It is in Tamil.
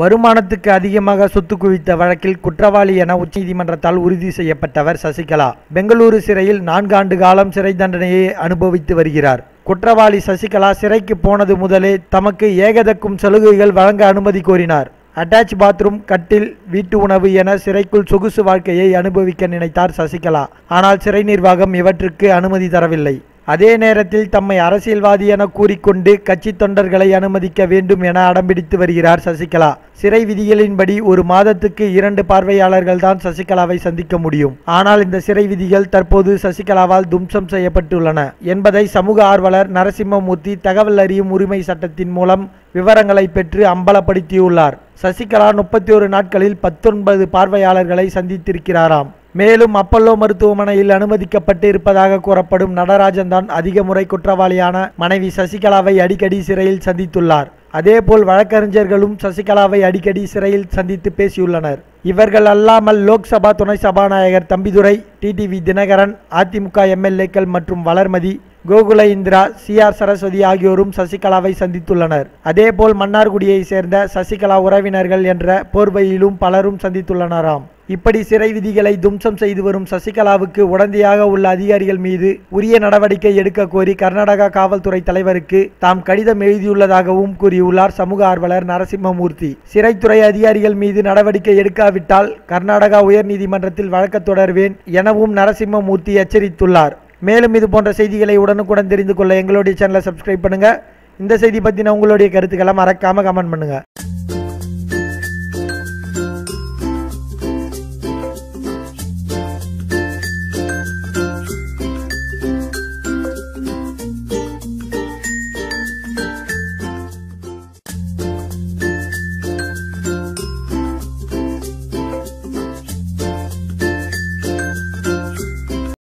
வருமானத்துக்கு அதிகமாக சொத்து குவித்த வழக்கில் குற்றவாளி என உச்சநீதிமன்றத்தால் உறுதி செய்யப்பட்டவர் சசிகலா. பெங்களூரு சிறையில் நான்காண்டு காலம் சிறை தண்டனையை அனுபவித்து வருகிறார். குற்றவாளி சசிகலா சிறைக்கு போனது முதலே தமக்கு ஏகதக்கும் சலுகைகள் வழங்க அனுமதி கோரினார். அட்டாச் பாத்ரூம் கட்டில் வீட்டு உணவு என சிறைக்குள் சொகுசு வாழ்க்கையை அனுபவிக்க நினைத்தார் சசிகலா. ஆனால் சிறை நிர்வாகம் இவற்றுக்கு அனுமதி தரவில்லை. அதே நேரத்தில் தம்மை அரசியல்வாதி என கூறிக்கொண்டு கட்சி தொண்டர்களை அனுமதிக்க வேண்டும் என அடம்பிடித்து வருகிறார் சசிகலா. சிறை விதிகளின்படி ஒரு மாதத்துக்கு இரண்டு பார்வையாளர்கள் தான் சசிகலாவை சந்திக்க முடியும். ஆனால் இந்த சிறை விதிகள் தற்போது சசிகலாவால் தும்சம் செய்யப்பட்டுள்ளன. என்பதை சமூக ஆர்வலர் நரசிம்மமூர்த்தி தகவல் அறியும் உரிமை சட்டத்தின் மூலம் விவரங்களை பெற்று அம்பலப்படுத்தியுள்ளார். சசிகலா முப்பத்தி ஒரு நாட்களில் பத்தொன்பது பார்வையாளர்களை சந்தித்திருக்கிறாராம். மேலும் அப்பல்லோ மருத்துவமனையில் அனுமதிக்கப்பட்டு இருப்பதாக கூறப்படும் நடராஜன் தான் அதிக முறை குற்றவாளியான மனைவி சசிகலாவை அடிக்கடி சிறையில் சந்தித்துள்ளார். அதேபோல் வழக்கறிஞர்களும் சசிகலாவை அடிக்கடி சிறையில் சந்தித்து பேசியுள்ளனர். இவர்கள் அல்லாமல் லோக்சபா துணை சபாநாயகர் தம்பிதுரை டிடிவி தினகரன் அதிமுக எம்எல்ஏக்கள் மற்றும் வளர்மதி கோகுல இந்திரா சி ஆர் சரஸ்வதி ஆகியோரும் சசிகலாவை சந்தித்துள்ளனர். அதேபோல் மன்னார்குடியை சேர்ந்த சசிகலா உறவினர்கள் என்ற போர்வையிலும் பலரும் சந்தித்துள்ளனராம். இப்படி சிறை விதிகளை தும்சம் செய்து வரும் சசிகலாவுக்கு உடந்தையாக உள்ள அதிகாரிகள் மீது உரிய நடவடிக்கை எடுக்க கோரி கர்நாடகா காவல்துறை தலைவருக்கு தாம் கடிதம் எழுதியுள்ளதாகவும் கூறியுள்ளார் சமூக ஆர்வலர் நரசிம்மமூர்த்தி. சிறைத்துறை அதிகாரிகள் மீது நடவடிக்கை எடுக்காவிட்டால் கர்நாடகா உயர்நீதிமன்றத்தில் வழக்கு தொடர்வேன் எனவும் நரசிம்மமூர்த்தி எச்சரித்துள்ளார். மேலும் இது போன்ற செய்திகளை உடனுக்குடன் தெரிந்து கொள்ள எங்களுடைய சேனலை சப்ஸ்கிரைப் பண்ணுங்க. இந்த செய்தி பற்றின உங்களுடைய கருத்துக்களை மறக்காம கமெண்ட் பண்ணுங்க.